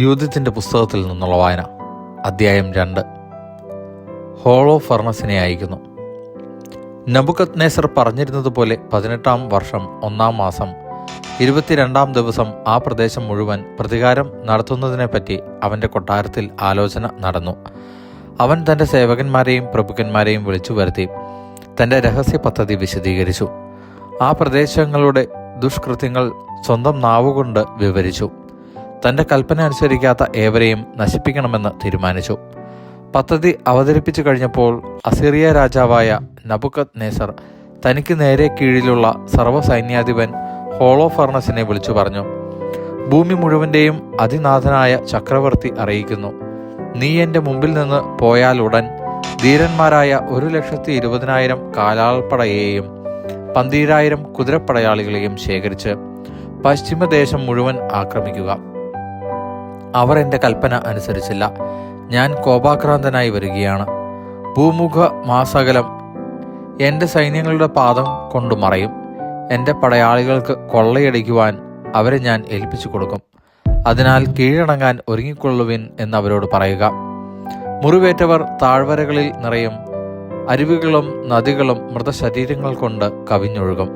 യൂതിത്തിന്റെ പുസ്തകത്തിൽ നിന്നുള്ള വായന അദ്ധ്യായം രണ്ട്. ഹോളോ ഫർണസിനെ അയക്കുന്നു. നബുക്കത് നേസർ പറഞ്ഞിരുന്നതുപോലെ പതിനെട്ടാം വർഷം ഒന്നാം മാസം ഇരുപത്തിരണ്ടാം ദിവസം ആ പ്രദേശം മുഴുവൻ പ്രതികാരം നടത്തുന്നതിനെപ്പറ്റി അവന്റെ കൊട്ടാരത്തിൽ ആലോചന നടന്നു. അവൻ തന്റെ സേവകന്മാരെയും പ്രഭുക്കന്മാരെയും വിളിച്ചു വരുത്തി തന്റെ രഹസ്യ പദ്ധതി വിശദീകരിച്ചു. ആ പ്രദേശങ്ങളുടെ ദുഷ്കൃത്യങ്ങൾ സ്വന്തം നാവുകൊണ്ട് വിവരിച്ചു. തന്റെ കൽപ്പന അനുസരിക്കാത്ത ഏവരെയും നശിപ്പിക്കണമെന്ന് തീരുമാനിച്ചു. പദ്ധതി അവതരിപ്പിച്ചു കഴിഞ്ഞപ്പോൾ അസീറിയ രാജാവായ നബുക്കത് നേസർ തനിക്ക് നേരെ കീഴിലുള്ള സർവസൈന്യാധിപൻ ഹോളോ ഫർണസിനെ വിളിച്ചു പറഞ്ഞു. ഭൂമി മുഴുവന്റെയും അതിനാഥനായ ചക്രവർത്തി അറിയിക്കുന്നു. നീ എന്റെ മുമ്പിൽ നിന്ന് പോയാലുടൻ ധീരന്മാരായ ഒരു ലക്ഷത്തി ഇരുപതിനായിരം കാലാൾപ്പടയെയും പന്തീരായിരം കുതിരപ്പടയാളികളെയും ശേഖരിച്ച് പശ്ചിമദേശം മുഴുവൻ ആക്രമിക്കുക. അവർ എന്റെ കൽപ്പന അനുസരിച്ചില്ല. ഞാൻ കോപാക്രാന്തനായി വരികയാണ്. ഭൂമുഖ മാസകലം എന്റെ സൈന്യങ്ങളുടെ പാദം കൊണ്ടു മറയും. എന്റെ പടയാളികൾക്ക് കൊള്ളയടിക്കുവാൻ അവരെ ഞാൻ ഏൽപ്പിച്ചു കൊടുക്കും. അതിനാൽ കീഴടങ്ങാൻ ഒരുങ്ങിക്കൊള്ളുവിൻ എന്നവരോട് പറയുക. മുറിവേറ്റവർ താഴ്വരകളിൽ നിറയും. അരുവികളും നദികളും മൃതശരീരങ്ങൾ കൊണ്ട് കവിഞ്ഞൊഴുകും.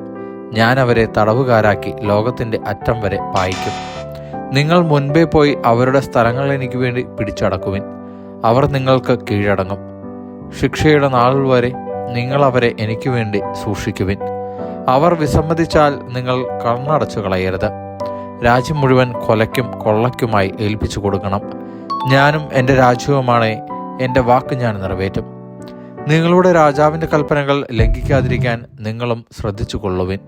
ഞാൻ അവരെ തടവുകാരാക്കി ലോകത്തിന്റെ അറ്റം വരെ പായിക്കും. നിങ്ങൾ മുൻപേ പോയി അവരുടെ സ്ഥലങ്ങൾ എനിക്ക് വേണ്ടി പിടിച്ചടക്കുവിൻ. അവർ നിങ്ങൾക്ക് കീഴടങ്ങും. ശിക്ഷയുടെ നാൾ വരെ നിങ്ങൾ അവരെ എനിക്ക് വേണ്ടി സൂക്ഷിക്കുവിൻ. അവർ വിസമ്മതിച്ചാൽ നിങ്ങൾ കണ്ണടച്ചു കളയരുത്. രാജ്യം മുഴുവൻ കൊലയ്ക്കും കൊള്ളയ്ക്കുമായി ഏൽപ്പിച്ചു കൊടുക്കണം. ഞാനും എന്റെ രാജ്യവുമാണ് എന്റെ വാക്ക് ഞാൻ നിറവേറ്റും. നിങ്ങളുടെ രാജാവിന്റെ കൽപ്പനകൾ ലംഘിക്കാതിരിക്കാൻ നിങ്ങളും ശ്രദ്ധിച്ചു കൊള്ളുവിൻ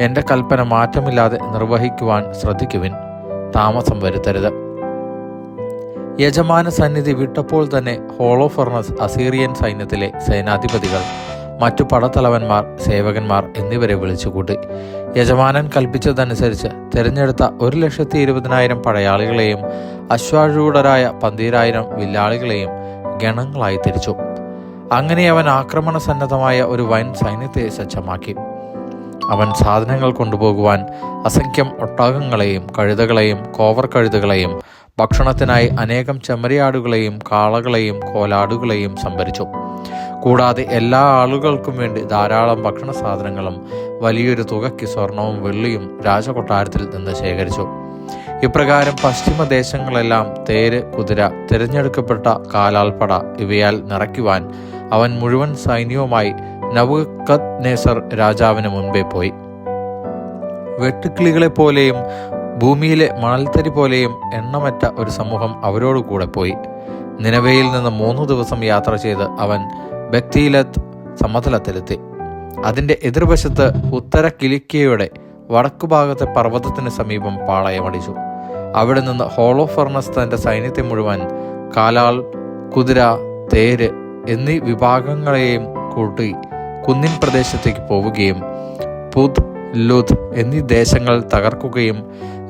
എന്റെ കൽപ്പന മാറ്റമില്ലാതെ നിർവഹിക്കുവാൻ ശ്രദ്ധിക്കുവിൻ. താമസം വരുത്തരുത്. യജമാന സന്നിധി വിട്ടപ്പോൾ തന്നെ ഹോളോഫർണസ് അസീറിയൻ സൈന്യത്തിലെ സേനാധിപതികൾ മറ്റു പടത്തലവന്മാർ സേവകന്മാർ എന്നിവരെ വിളിച്ചുകൂട്ടി. യജമാനൻ കൽപ്പിച്ചതനുസരിച്ച് തിരഞ്ഞെടുത്ത ഒരു ലക്ഷത്തി ഇരുപതിനായിരം പടയാളികളെയും അശ്വാരൂഢരായ പന്തീരായിരം വില്ലാളികളെയും ഗണങ്ങളായി തിരിച്ചു. അങ്ങനെ അവൻ ആക്രമണ സന്നദ്ധമായ ഒരു വൻ സൈന്യത്തെ സജ്ജമാക്കി. അവൻ സാധനങ്ങൾ കൊണ്ടുപോകുവാൻ അസംഖ്യം ഒട്ടാകങ്ങളെയും കഴുതകളെയും കോവർ കഴുതകളെയും ഭക്ഷണത്തിനായി അനേകം ചെമ്മരിയാടുകളെയും കാളകളെയും കോലാടുകളെയും സംഭരിച്ചു. കൂടാതെ എല്ലാ ആളുകൾക്കും വേണ്ടി ധാരാളം ഭക്ഷണ സാധനങ്ങളും വലിയൊരു തുകയ്ക്ക് സ്വർണവും വെള്ളിയും രാജകൊട്ടാരത്തിൽ നിന്ന് ശേഖരിച്ചു. ഇപ്രകാരം പശ്ചിമ ദേശങ്ങളെല്ലാം തേര് കുതിര തിരഞ്ഞെടുക്കപ്പെട്ട കാലാൽപ്പട ഇവയാൽ നിറയ്ക്കുവാൻ അവൻ മുഴുവൻ സൈന്യവുമായി നവുക്കത് നേസർ രാജാവിന് മുൻപേ പോയി. വെട്ടുക്കിളികളെ പോലെയും ഭൂമിയിലെ മണൽത്തരി പോലെയും എണ്ണമറ്റ ഒരു സമൂഹം അവരോട് കൂടെ പോയി. നിലവയിൽ നിന്ന് മൂന്ന് ദിവസം യാത്ര ചെയ്ത് അവൻ ബക്തിയിലത്ത് സമതലത്തിലെത്തി. അതിന്റെ എതിർവശത്ത് ഉത്തര കിലിക്കയുടെ വടക്കുഭാഗത്തെ പർവതത്തിന് സമീപം പാളയമടിച്ചു അവിടെ നിന്ന് ഹോളോ ഫർണസ് തന്റെ സൈന്യത്തെ മുഴുവൻ കാലാൾ കുതിര തേര് എന്നീ വിഭാഗങ്ങളെയും കൂട്ടി കുന്നിൻ പ്രദേശത്തേക്ക് പോവുകയും പുത് ലുത് എന്നീ ദേശങ്ങൾ തകർക്കുകയും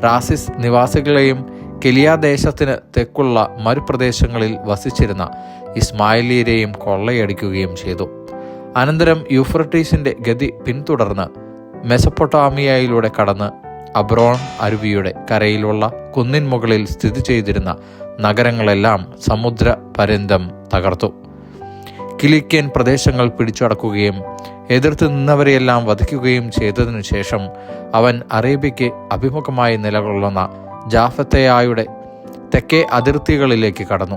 റാസിസ് നിവാസികളെയും കെലിയ ദേശത്തിന് തെക്കുള്ള മരുപ്രദേശങ്ങളിൽ വസിച്ചിരുന്ന ഇസ്മായിലിയരെയും കൊള്ളയടിക്കുകയും ചെയ്തു. അനന്തരം യൂഫ്രട്ടീസിന്റെ ഗതി പിന്തുടർന്ന് മെസപ്പൊട്ടാമിയയിലൂടെ കടന്ന് അബ്രോൺ അരുവിയുടെ കരയിലുള്ള കുന്നിൻ മുകളിൽ സ്ഥിതി ചെയ്തിരുന്ന നഗരങ്ങളെല്ലാം സമുദ്ര പര്യന്തം തകർത്തു. കിലിക്കൻ പ്രദേശങ്ങൾ പിടിച്ചടക്കുകയും എതിർത്ത് നിന്നവരെയെല്ലാം വധിക്കുകയും ചെയ്തതിനു ശേഷം അവൻ അറേബ്യയ്ക്ക് അഭിമുഖമായി നിലകൊള്ളുന്ന ജാഫത്തയായുടെ തെക്കേ അതിർത്തികളിലേക്ക് കടന്നു.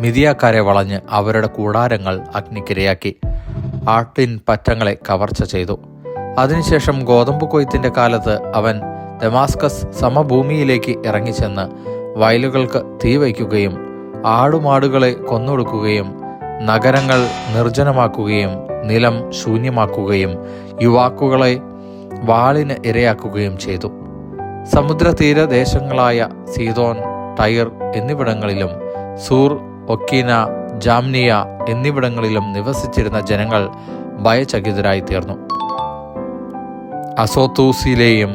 മിതിയാക്കാരെ വളഞ്ഞ് അവരുടെ കൂടാരങ്ങൾ അഗ്നിക്കിരയാക്കി. ആട്ടിൻ പറ്റങ്ങളെ കവർച്ച ചെയ്തു. അതിനുശേഷം ഗോതമ്പ് കൊയ്ത്തിന്റെ കാലത്ത് അവൻ ദമാസ്കസ് സമഭൂമിയിലേക്ക് ഇറങ്ങിച്ചെന്ന് വയലുകൾക്ക് തീ വയ്ക്കുകയും ആടുമാടുകളെ കൊന്നൊടുക്കുകയും നഗരങ്ങൾ നിർജനമാക്കുകയും നിലം ശൂന്യമാക്കുകയും യുവാക്കുകളെ വാളിന് ഇരയാക്കുകയും ചെയ്തു. സമുദ്രതീരദേശങ്ങളായ സീതോൻ ടൈർ എന്നിവിടങ്ങളിലും സൂർ ഒക്കീന ജാംനിയ എന്നിവിടങ്ങളിലും നിവസിച്ചിരുന്ന ജനങ്ങൾ ഭയചകിതരായി തീർന്നു അസോത്തൂസിലെയും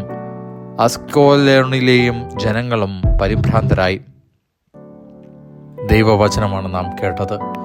അസ്കോലോണിലെയും ജനങ്ങളും പരിഭ്രാന്തരായി. ദൈവവചനമാണ് നാം കേട്ടത്.